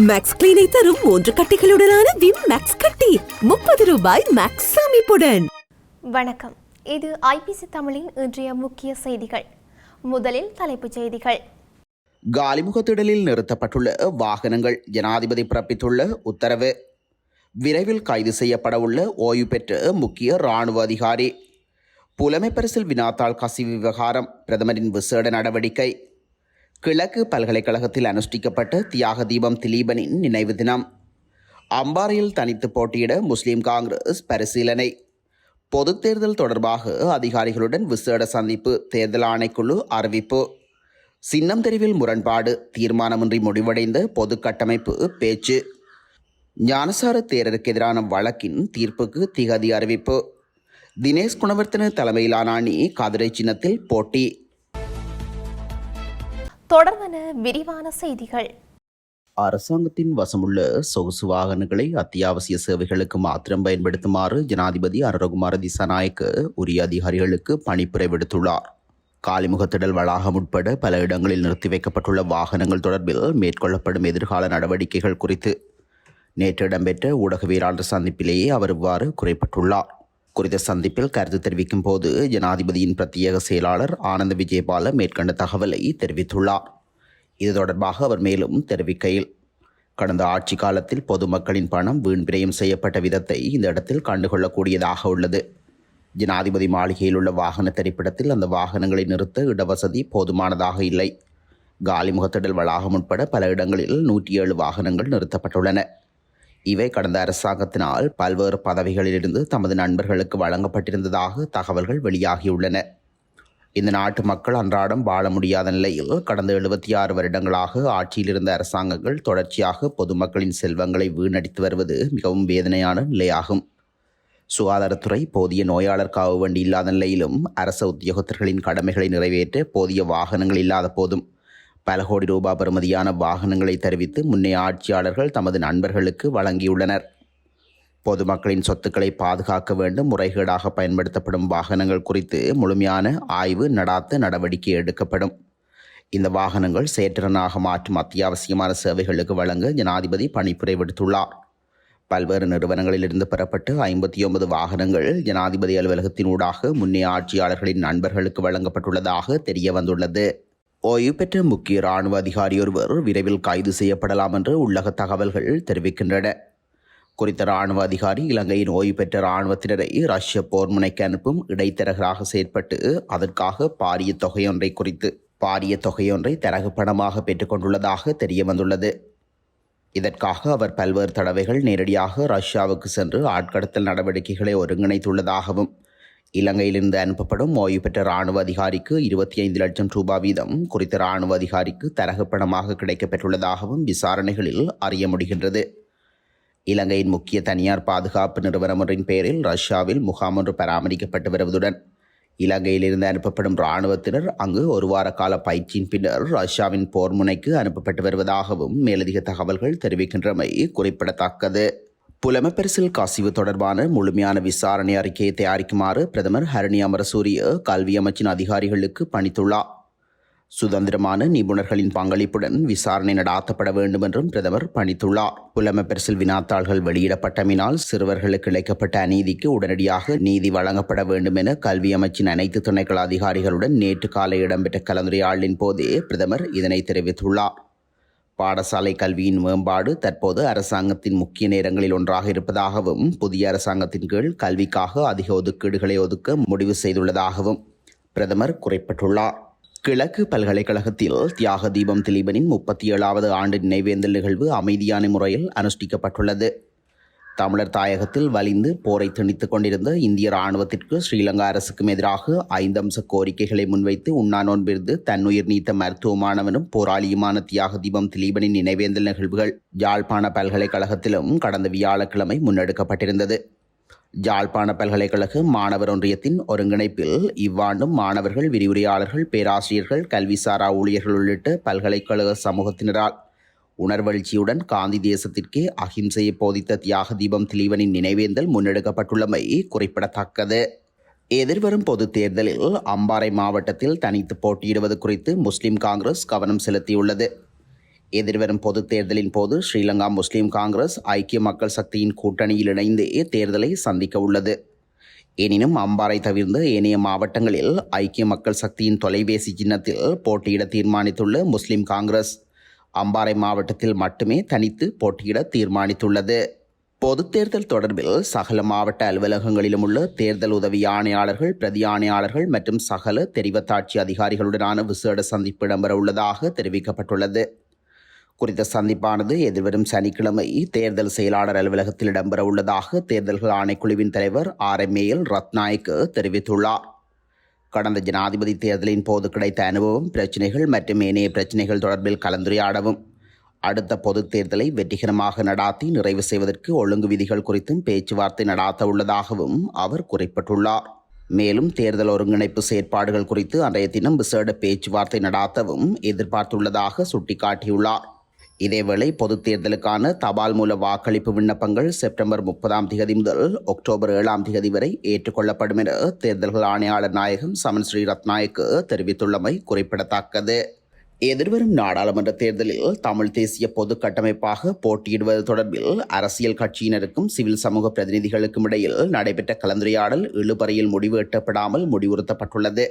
Maths கிளீனை தரும் மூன்று கட்டிகளுடனான Vim maths கட்டி. முப்பது ரூபாய் மேக்ஸ் அமைப்புடன் வணக்கம். இது ஐபிசி தமிழின் இன்றைய முக்கிய செய்திகள். முதலில் தலைப்புச் செய்திகள். காலிமுகத்திடலில் நிறுத்தப்பட்டுள்ள வாகனங்கள் ஜனாதிபதி பிறப்பித்துள்ள உத்தரவு. விரைவில் கைது செய்யப்பட உள்ள ஓய்வு பெற்ற முக்கிய இராணுவ அதிகாரி. புலமைப்பரிசில் வினாத்தாள் கசிவு விவகாரம் பிரதமரின் விசேட நடவடிக்கை. கிழக்கு பல்கலைக்கழகத்தில் அனுஷ்டிக்கப்பட்ட தியாக தீபம் திலீபனின் நினைவு தினம். அம்பாறையில் தனித்து போட்டியிட முஸ்லிம் காங்கிரஸ் பரிசீலனை. பொதுத் தேர்தல் தொடர்பாக அதிகாரிகளுடன் விசேட சந்திப்பு தேர்தல் ஆணைக்குழு அறிவிப்பு. சின்னம் தெரிவில் முரண்பாடு தீர்மானமின்றி முடிவடைந்த பொது கட்டமைப்பு பேச்சு. ஞானசார தேரருக்கு எதிரான வழக்கின் தீர்ப்புக்கு திகதி அறிவிப்பு. தினேஷ் குணவர்த்தன தலைமையிலான அணி கதிரை சின்னத்தில் போட்டி. தொடர்வன விரிவான செய்திகள். அரசாங்கத்தின் வசமுள்ள சொகுசு வாகனங்களை அத்தியாவசிய சேவைகளுக்கு மாத்திரம் பயன்படுத்துமாறு ஜனாதிபதி அனுரகுமார திசாநாயக்கு உரிய அதிகாரிகளுக்கு பணிப்புரை விடுத்துள்ளார். காலிமுகத்திடல் வளாகம் உட்பட பல இடங்களில் நிறுத்தி வைக்கப்பட்டுள்ள வாகனங்கள் தொடர்பில் மேற்கொள்ளப்படும் எதிர்கால நடவடிக்கைகள் குறித்து நேற்று இடம்பெற்ற ஊடகவியலாளர் சந்திப்பிலேயே அவர் இவ்வாறு குறைப்பட்டுள்ளார். குறித்த சந்திப்பில் கருத்து தெரிவிக்கும் போது ஜனாதிபதியின் பிரத்யேக செயலாளர் ஆனந்த விஜயபால மேற்கண்ட தகவலை தெரிவித்துள்ளார். இது தொடர்பாக அவர் மேலும் தெரிவிக்கையில் கடந்த ஆட்சி காலத்தில் பொதுமக்களின் பணம் வீண் விரயம் செய்யப்பட்ட விதத்தை இந்த இடத்தில் கண்டுகொள்ளக்கூடியதாக உள்ளது. ஜனாதிபதி மாளிகையில் உள்ள வாகன திரைப்படத்தில் அந்த வாகனங்களை நிறுத்த இடவசதி போதுமானதாக இல்லை. காலிமுகத்திடல் வளாகம் உட்பட பல இடங்களில் நூற்றி ஏழு வாகனங்கள் நிறுத்தப்பட்டுள்ளன. இவை கடந்த அரசாங்கத்தினால் பல்வேறு பதவிகளிலிருந்து தமது நண்பர்களுக்கு வழங்கப்பட்டிருந்ததாக தகவல்கள் வெளியாகியுள்ளன. இந்த நாட்டு மக்கள் அன்றாடம் வாழ முடியாத நிலையில் கடந்த எழுபத்தி ஆறு வருடங்களாக ஆட்சியில் இருந்த அரசாங்கங்கள் தொடர்ச்சியாக பொதுமக்களின் செல்வங்களை வீணடித்து வருவது மிகவும் வேதனையான நிலையாகும். சுகாதாரத்துறை போதிய நோயாளர் காவு வண்டி இல்லாத நிலையிலும் அரச உத்தியோகத்தர்களின் கடமைகளை நிறைவேற்ற போதிய வாகனங்கள் இல்லாத போதும் பல கோடி ரூபாய் பெறுமதியான வாகனங்களை தெரிவித்து முன்னே ஆட்சியாளர்கள் தமது நண்பர்களுக்கு வழங்கியுள்ளனர். பொதுமக்களின் சொத்துக்களை பாதுகாக்க வேண்டும் முறைகேடாக பயன்படுத்தப்படும் வாகனங்கள் குறித்து முழுமையான ஆய்வு நடாத்த நடவடிக்கை எடுக்கப்படும். இந்த வாகனங்கள் செயற்றனாக மாற்றும் அத்தியாவசியமான சேவைகளுக்கு வழங்க ஜனாதிபதி பணிப்புரை விடுத்துள்ளார். பல்வேறு நிறுவனங்களிலிருந்து பெறப்பட்டு ஐம்பத்தி ஒன்பது வாகனங்கள் ஜனாதிபதி அலுவலகத்தினூடாக முன்னே ஆட்சியாளர்களின் நண்பர்களுக்கு வழங்கப்பட்டுள்ளதாக தெரிய வந்துள்ளது ஓய்வு பெற்ற முக்கிய இராணுவ அதிகாரி ஒருவர் விரைவில் கைது செய்யப்படலாம் என்று உள்ளக தகவல்கள் தெரிவிக்கின்றன. குறித்த இராணுவ அதிகாரி இலங்கையின் ஓய்வு பெற்ற இராணுவத்தினரை ரஷ்ய போர் முனைக்கு அனுப்பும் இடைத்தரகராக செயற்பட்டு அதற்காக பாரிய தொகையொன்றை குறித்து பாரிய தொகையொன்றை தரகு பணமாக பெற்றுக்கொண்டுள்ளதாக தெரிய வந்துள்ளது. இதற்காக அவர் பல்வேறு தடவைகள் நேரடியாக ரஷ்யாவுக்கு சென்று ஆட்கடத்தல் நடவடிக்கைகளை ஒருங்கிணைத்துள்ளதாகவும் இலங்கையிலிருந்து அனுப்பப்படும் ஓய்வு பெற்ற ராணுவ அதிகாரிக்கு இருபத்தி ஐந்து லட்சம் ரூபாய் வீதம் குறித்த ராணுவ அதிகாரிக்கு தரகு கிடைக்கப்பெற்றுள்ளதாகவும் விசாரணைகளில் அறிய முடிகின்றது. இலங்கையின் முக்கிய தனியார் பாதுகாப்பு நிறுவனம் ஒன்றின் பெயரில் ரஷ்யாவில் முகாம் ஒன்று பராமரிக்கப்பட்டு வருவதுடன் இலங்கையிலிருந்து அனுப்பப்படும் இராணுவத்தினர் அங்கு ஒரு வார கால பயிற்சியின் பின்னர் ரஷ்யாவின் போர் முனைக்கு அனுப்பப்பட்டு வருவதாகவும் மேலதிக தகவல்கள் தெரிவிக்கின்றமை குறிப்பிடத்தக்கது. புலமைப்பரிசில் கசிவு தொடர்பான முழுமையான விசாரணை அறிக்கையை தயாரிக்குமாறு பிரதமர் ஹரணி அமரசூரிய கல்வி அமைச்சின் அதிகாரிகளுக்கு பணித்துள்ளார். சுதந்திரமான நிபுணர்களின் பங்களிப்புடன் விசாரணை நடாத்தப்பட வேண்டும் என்றும் பிரதமர் பணித்துள்ளார். புலமைப்பரிசில் வினாத்தாள்கள் வெளியிடப்பட்டமினால் சிறுவர்களுக்கு இழைக்கப்பட்ட அநீதிக்கு உடனடியாக நீதி வழங்கப்பட வேண்டும் என கல்வி அமைச்சின் அனைத்து துணைக்கள அதிகாரிகளுடன் நேற்று காலை இடம்பெற்ற கலந்துரையாடலின் போதே பிரதமர் இதனை தெரிவித்துள்ளார். பாடசாலை கல்வியின் மேம்பாடு தற்போது அரசாங்கத்தின் முக்கிய நேரங்களில் ஒன்றாக இருப்பதாகவும் புதிய அரசாங்கத்தின் கீழ் கல்விக்காக அதிக ஒதுக்கீடுகளை ஒதுக்க முடிவு செய்துள்ளதாகவும் பிரதமர் குறிப்பிட்டுள்ளார். கிழக்கு பல்கலைக்கழகத்தில் தியாக தீபம் திலீபனின் முப்பத்தி ஏழாவது ஆண்டு நினைவேந்தல் நிகழ்வு அமைதியான முறையில் அனுஷ்டிக்கப்பட்டுள்ளது. தமிழர் தாயகத்தில் வலிந்து போரை திணித்துக் கொண்டிருந்த இந்திய ராணுவத்திற்கு ஸ்ரீலங்கா அரசுக்கும் எதிராக ஐந்தம்ச கோரிக்கைகளை முன்வைத்து உண்ணா நோன்பிருந்து தன்னுயிர் நீத்த மருத்துவ மாணவனும் போராளியுமான தியாக தீபம் திலீபனின் நினைவேந்தல் நிகழ்வுகள் யாழ்ப்பாண பல்கலைக்கழகத்திலும் கடந்த வியாழக்கிழமை முன்னெடுக்கப்பட்டிருந்தது. ஜாழ்ப்பாண பல்கலைக்கழக மாணவர் ஒன்றியத்தின் ஒருங்கிணைப்பில் இவ்வாண்டும் மாணவர்கள் விரிவுரையாளர்கள் பேராசிரியர்கள் கல்விசாரா ஊழியர்கள் உள்ளிட்ட பல்கலைக்கழக சமூகத்தினரால் உணர்வெழுச்சியுடன் காந்தி தேசத்திற்கே அகிம்சையை போதித்த தியாக தீபம் திலீவனின் நினைவேந்தல் முன்னெடுக்கப்பட்டுள்ளமை குறிப்பிடத்தக்கது. எதிர்வரும் பொது தேர்தலில் அம்பாறை மாவட்டத்தில் தனித்து போட்டியிடுவது குறித்து முஸ்லிம் காங்கிரஸ் கவனம் செலுத்தியுள்ளது. எதிர்வரும் பொதுத் தேர்தலின் போது ஸ்ரீலங்கா முஸ்லிம் காங்கிரஸ் ஐக்கிய மக்கள் சக்தியின் கூட்டணியில் இணைந்து தேர்தலை சந்திக்க உள்ளது. எனினும் அம்பாறை தவிர்ந்த ஏனைய மாவட்டங்களில் ஐக்கிய மக்கள் சக்தியின் தொலைபேசி சின்னத்தில் போட்டியிட தீர்மானித்துள்ள முஸ்லிம் காங்கிரஸ் அம்பாறை மாவட்டத்தில் மட்டுமே தனித்து போட்டியிட தீர்மானித்துள்ளது. பொதுத் தேர்தல் தொடர்பில் சகல மாவட்ட அலுவலகங்களிலும் உள்ள தேர்தல் உதவி ஆணையாளர்கள் பிரதி ஆணையாளர்கள் மற்றும் சகல தெரிவத்தாட்சி அதிகாரிகளுடனான விசேட சந்திப்பு இடம்பெற உள்ளதாக தெரிவிக்கப்பட்டுள்ளது. குறித்த சந்திப்பானது எதிர்வரும் சனிக்கிழமை தேர்தல் செயலாளர் அலுவலகத்தில் இடம்பெற உள்ளதாக தேர்தல்கள் ஆணைக்குழுவின் தலைவர் ஆர் எம் ஏஎல் ரத்நாயக்கு தெரிவித்துள்ளார். கடந்த ஜனாதிபதி தேர்தலின் போது கிடைத்த அனுபவம் பிரச்சினைகள் மற்றும் ஏனைய பிரச்சினைகள் தொடர்பில் கலந்துரையாடவும் அடுத்த பொதுத் தேர்தலை வெற்றிகரமாக நடாத்தி நிறைவு செய்வதற்கு ஒழுங்கு விதிகள் குறித்தும் பேச்சுவார்த்தை நடாத்த உள்ளதாகவும் அவர் குறிப்பிட்டுள்ளார். மேலும் தேர்தல் ஒருங்கிணைப்பு செயற்பாடுகள் குறித்து அன்றைய தினம் விசேட பேச்சுவார்த்தை நடாத்தவும் எதிர்பார்த்துள்ளதாக சுட்டிக்காட்டியுள்ளார். இதேவேளை பொதுத் தேர்தலுக்கான தபால் மூல வாக்களிப்பு விண்ணப்பங்கள் செப்டம்பர் முப்பதாம் தேதி முதல் அக்டோபர் ஏழாம் தேதி வரை ஏற்றுக்கொள்ளப்படும் என தேர்தல்கள் ஆணையாளர் நாயகம் சமன் ஸ்ரீ ரத்நாயக்கு தெரிவித்துள்ளமை குறிப்பிடத்தக்கது. எதிர்வரும் நாடாளுமன்ற தேர்தலில் தமிழ் தேசிய பொது கட்டமைப்பாக போட்டியிடுவது தொடர்பில் அரசியல் கட்சியினருக்கும் சிவில் சமூக பிரதிநிதிகளுக்கும் இடையில் நடைபெற்ற கலந்துரையாடல் இழுபறையில் முடிவு எட்டப்படாமல் முடிவுறுத்தப்பட்டுள்ளது.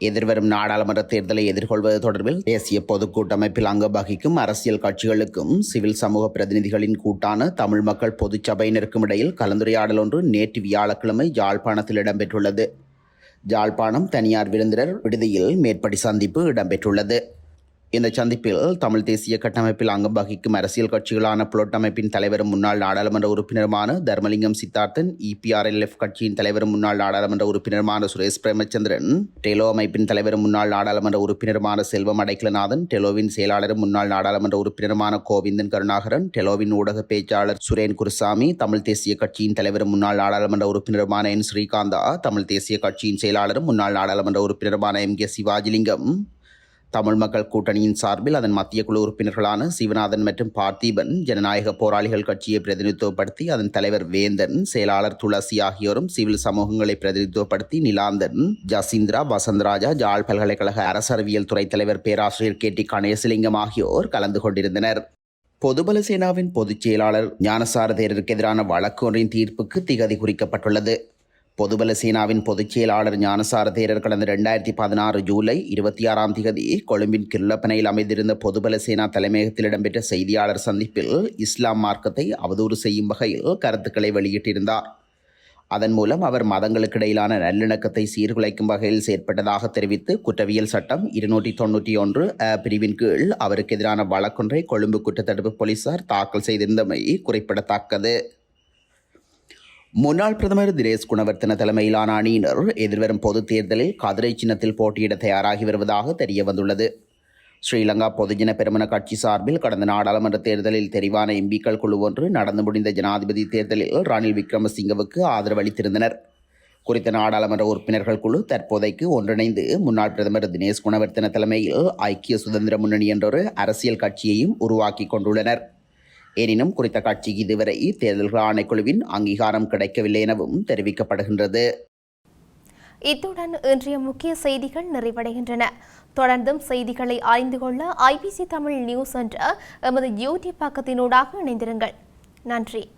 எதிர்வரும் நாடாளுமன்ற தேர்தலை எதிர்கொள்வது தொடர்பில் தேசிய பொதுக்கூட்டமைப்பில் அங்க வகிக்கும் அரசியல் கட்சிகளுக்கும் சிவில் சமூக பிரதிநிதிகளின் கூட்டான தமிழ் மக்கள் பொதுச் சபையினருக்கும் இடையில் கலந்துரையாடல் ஒன்று நேற்று வியாழக்கிழமை யாழ்ப்பாணத்தில் இடம்பெற்றுள்ளது. யாழ்ப்பாணம் தனியார் விருந்தினர் விடுதியில் மேற்படி சந்திப்பு இடம்பெற்றுள்ளது. இந்த சந்திப்பில் தமிழ் தேசிய கட்டமைப்பில் அங்கம் வகிக்கும் அரசியல் கட்சிகளான புலட் அமைப்பின் தலைவரும் முன்னாள் நாடாளுமன்ற உறுப்பினருமான தர்மலிங்கம் சித்தார்த்தன் இபிஆர்எல்எஃப் கட்சியின் தலைவரும் முன்னாள் நாடாளுமன்ற உறுப்பினருமான சுரேஷ் பிரேமச்சந்திரன் டெலோ அமைப்பின் தலைவரும் முன்னாள் நாடாளுமன்ற உறுப்பினருமான செல்வம் அடைக்கலநாதன் டெலோவின் செயலாளரும் முன்னாள் நாடாளுமன்ற உறுப்பினருமான கோவிந்தன் கருணாகரன் டெலோவின் ஊடக பேச்சாளர் சுரேன் குருசாமி தமிழ் தேசிய கட்சியின் தலைவரும் முன்னாள் நாடாளுமன்ற உறுப்பினருமான என் ஸ்ரீகாந்தா தமிழ் தேசிய கட்சியின் செயலாளரும் முன்னாள் நாடாளுமன்ற உறுப்பினருமான எம் கே சிவாஜிலிங்கம். தமிழ் மக்கள் கூட்டணியின் சார்பில் அதன் மத்திய குழு உறுப்பினர்களான சிவநாதன் மற்றும் பார்த்திபன் ஜனநாயக போராளிகள் கட்சியை பிரதிநிதித்துவப்படுத்தி அதன் தலைவர் வேந்தன் செயலாளர் துளசி ஆகியோரும் சிவில் சமூகங்களை பிரதிநிதித்துவப்படுத்தி நிலாந்தன் ஜசீந்திரா வசந்தராஜா ஜாழ் பல்கலைக்கழக அரசறிவியல் துறை தலைவர் பேராசிரியர் கே டி கணேசலிங்கம் ஆகியோர் கலந்து கொண்டிருந்தனர். பொதுபல சேனாவின் பொதுச் செயலாளர் ஞானசார தேரருக்கு எதிரான வழக்கு ஒன்றின் தீர்ப்புக்கு திகதி குறிக்கப்பட்டுள்ளது. பொதுபல சேனாவின் பொதுச் செயலாளர் ஞானசார தேரர் கடந்த ரெண்டாயிரத்தி பதினாறு ஜூலை இருபத்தி ஆறாம் திகதி கொழும்பின் கிருளப்பனையில் அமைந்திருந்த பொதுபல சேனா தலைமையகத்தில் இடம்பெற்ற செய்தியாளர் சந்திப்பில் இஸ்லாம் மார்க்கத்தை அவதூறு செய்யும் வகையில் கருத்துக்களை வெளியிட்டிருந்தார். அதன் மூலம் அவர் மதங்களுக்கிடையிலான நல்லிணக்கத்தை சீர்குலைக்கும் வகையில் செயற்பட்டதாக தெரிவித்து குற்றவியல் சட்டம் இருநூற்றி தொண்ணூற்றி ஒன்று பிரிவின் கீழ் அவருக்கு எதிரான வழக்கொன்றை கொழும்பு குற்றத்தடுப்பு போலீசார் தாக்கல் செய்திருந்தமை குறிப்பிடத்தக்கது. முன்னாள் பிரதமர் தினேஷ் குணவர்த்தன தலைமையிலான அணியினர் எதிர்வரும் பொதுத் தேர்தலில் கதிரை சின்னத்தில் போட்டியிட தயாராகி வருவதாக தெரிய வந்துள்ளது ஸ்ரீலங்கா பொதுஜன பெருமன கட்சி சார்பில் கடந்த நாடாளுமன்ற தேர்தலில் தெரிவான எம்பிக்கள் குழு ஒன்று நடந்து முடிந்த ஜனாதிபதி தேர்தலில் ரணில் விக்ரமசிங்கவுக்கு ஆதரவு அளித்திருந்தனர். குறித்த நாடாளுமன்ற உறுப்பினர்கள் குழு தற்போதைக்கு ஒன்றிணைந்து முன்னாள் பிரதமர் தினேஷ் குணவர்த்தன தலைமையில் ஐக்கிய சுதந்திர முன்னணி என்றொரு அரசியல் கட்சியையும் உருவாக்கி கொண்டுள்ளனர். எனினும் குறித்த கட்சி இதுவரை தேர்தல்கள் ஆணைக்குழுவின் அங்கீகாரம் கிடைக்கவில்லை எனவும் தெரிவிக்கப்படுகின்றது. இத்துடன் இன்றைய முக்கிய செய்திகள் நிறைவடைகின்றன. தொடர்ந்தும் செய்திகளை அறிந்து கொள்ள ஐபிசி தமிழ் நியூஸ் என்ற எமது யூடியூப் பக்கத்தினூடாக இணைந்திருங்கள். நன்றி.